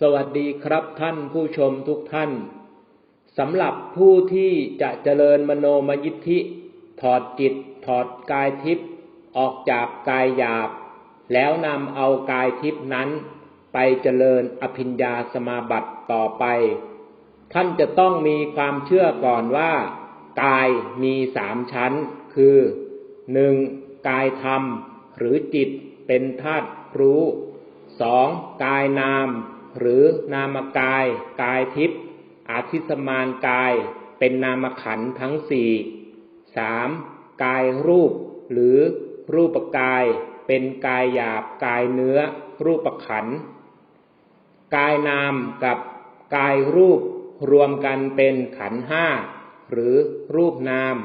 สวัสดีครับท่านผู้ชมทุกท่านสำหรับผู้ที่จะเจริญมโนมยิทธิ ถอดจิต ถอดกายทิพย์ออกจากกายหยาบ แล้วนำเอากายทิพย์นั้น ไปเจริญอภิญญาสมาบัติต่อไป ท่านจะต้องมีความเชื่อก่อนว่า กายมีสามชั้น คือหนึ่งกายธรรม หรือจิตเป็นธาตุรู้สองกายนาม หรือนามกายกายทิพย์อาทิสมานกาย เป็นนามขันทั้งสี่สามกายรูป หรือรูปกาย เป็นกายหยาบกายเนื้อ รูปขันกายนามกับกายรูปรวมกันเป็นขันห้าหรือรูปนาม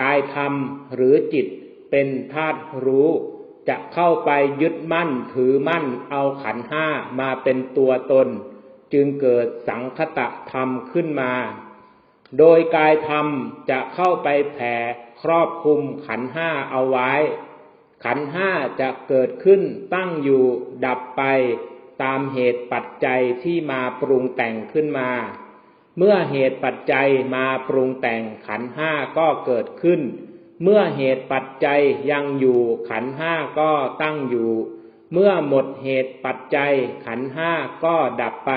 กายธรรมหรือจิตเป็นธาตุรู้ จะเข้าไปยึดมั่นถือมั่นเอาขันห้ามาเป็นตัวตน จึงเกิดสังคตะธรรมขึ้นมา โดยกายธรรมจะเข้าไปแผ่ครอบคลุมขันห้าเอาไว้ ขันห้าจะเกิดขึ้นตั้งอยู่ดับไปตามเหตุปัจจัยที่มาปรุงแต่งขึ้นมา เมื่อเหตุปัจจัยมาปรุงแต่งขันห้าก็เกิดขึ้น เมื่อเหตุปัจจัยยังอยู่ขันห้าก็ตั้งอยู่ เมื่อหมดเหตุปัจจัยขันห้าก็ดับไป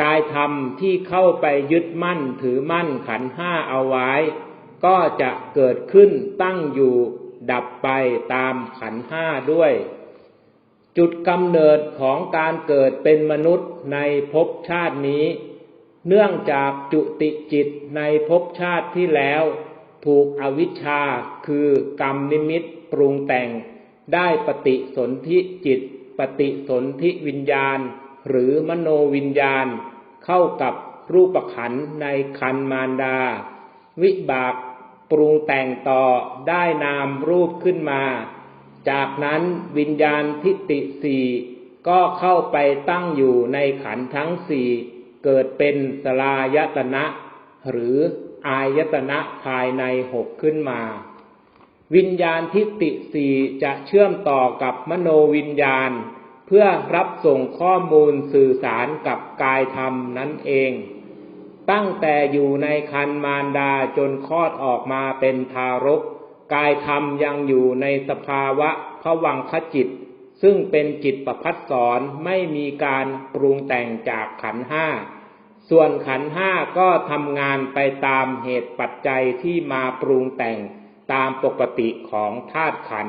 กายธรรมที่เข้าไปยึดมั่นถือมั่นขันห้าเอาไว้ ก็จะเกิดขึ้นตั้งอยู่ ดับไปตามขันห้าด้วย จุดกำเนิดของการเกิดเป็นมนุษย์ในภพชาตินี้ เนื่องจากจุติจิตในภพชาติที่แล้ว ถูกอวิชชาคือกรรมนิมิตปรุงแต่ง ได้ปฏิสนธิจิต ปฏิสนธิวิญญาณ หรือมโนวิญญาณ เข้ากับรูปขันธ์ในคันมารดา วิบากปรุงแต่งต่อได้นามรูปขึ้นมา จากนั้นวิญญาณทิฏฐิสี่ก็เข้าไปตั้งอยู่ในขันธ์ทั้งสี่เกิดเป็นสลายตนะ หรือ อายตนะภายในหกขึ้นมา วิญญาณทิฏฐิสี่จะเชื่อมต่อกับมโนวิญญาณ เพื่อรับส่งข้อมูลสื่อสารกับกายธรรมนั่นเอง ตั้งแต่อยู่ในคันมารดาจนคลอดออกมาเป็นทารก กายธรรมยังอยู่ในสภาวะผวังคจิต ซึ่งเป็นจิตประพัดสอนไม่มีการปรุงแต่งจากขันห้า ส่วนขันห้าก็ทำงานไปตามเหตุปัจจัยที่มาปรุงแต่งตามปกติของธาตุขัน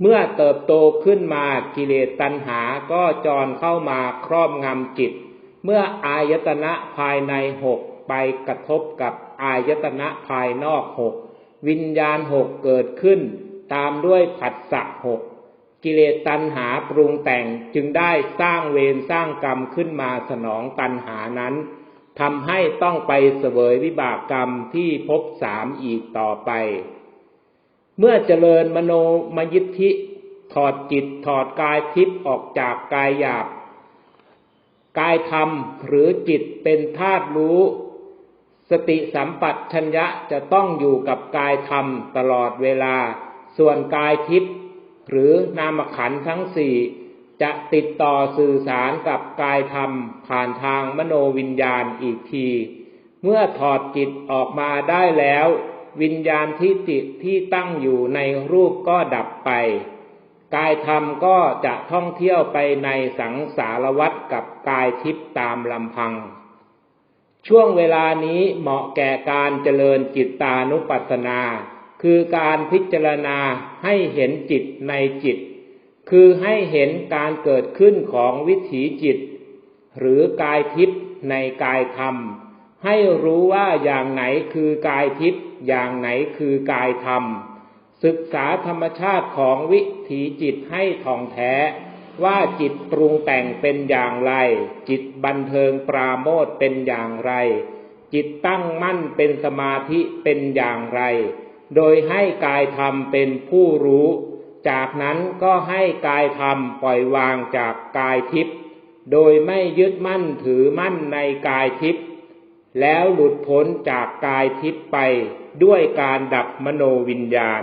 เมื่อเติบโตขึ้นมากิเลสตัณหาก็จรเข้ามาครอบงำจิต เมื่ออายตนะภายในหกไปกระทบกับอายตนะภายนอกหกวิญญาณหกเกิดขึ้น ตามด้วยผัสสะหก กิเลสตัณหาปรุงแต่งจึงได้สร้างเวรสร้างกรรมขึ้นมาสนองตัณหานั้นทำให้ต้องไปเสวยวิบากกรรมที่พบสามอีกต่อไป เมื่อเจริญมโนมยิทธิถอดจิตถอดกายทิพย์ออกจากกายหยาบ กายธรรมหรือจิตเป็นธาตุรู้ สติสัมปัชัญญะจะต้องอยู่กับกายธรรมตลอดเวลา ส่วนกายทิพย์ หรือนามขันทั้งสี่จะติดต่อสื่อสารกับกายธรรม ผ่านทางมโนวิญญาณอีกที เมื่อถอดจิตออกมาได้แล้ว วิญญาณที่จิตที่ตั้งอยู่ในรูปก็ดับไป กายธรรมก็จะท่องเที่ยวไปในสังสารวัฏกับกายทิพย์ตามลำพัง ช่วงเวลานี้เหมาะแก่การเจริญจิตตานุปัสสนา คือการพิจารณาให้เห็นจิตในจิต คือให้เห็นการเกิดขึ้นของวิถีจิต หรือกายทิพย์ในกายธรรม ให้รู้ว่าอย่างไหนคือกายทิพย์อย่างไหนคือกายธรรม ศึกษาธรรมชาติของวิถีจิตให้ท่องแท้ ว่าจิตปรุงแต่งเป็นอย่างไร จิตบันเทิงปราโมทเป็นอย่างไร จิตตั้งมั่นเป็นสมาธิเป็นอย่างไร โดยให้กายธรรมเป็นผู้รู้ จากนั้นก็ให้กายธรรมปล่อยวางจากกายทิพย์ โดยไม่ยึดมั่นถือมั่นในกายทิพย์ แล้วหลุดพ้นจากกายทิพย์ไปด้วยการดับมโนวิญญาณ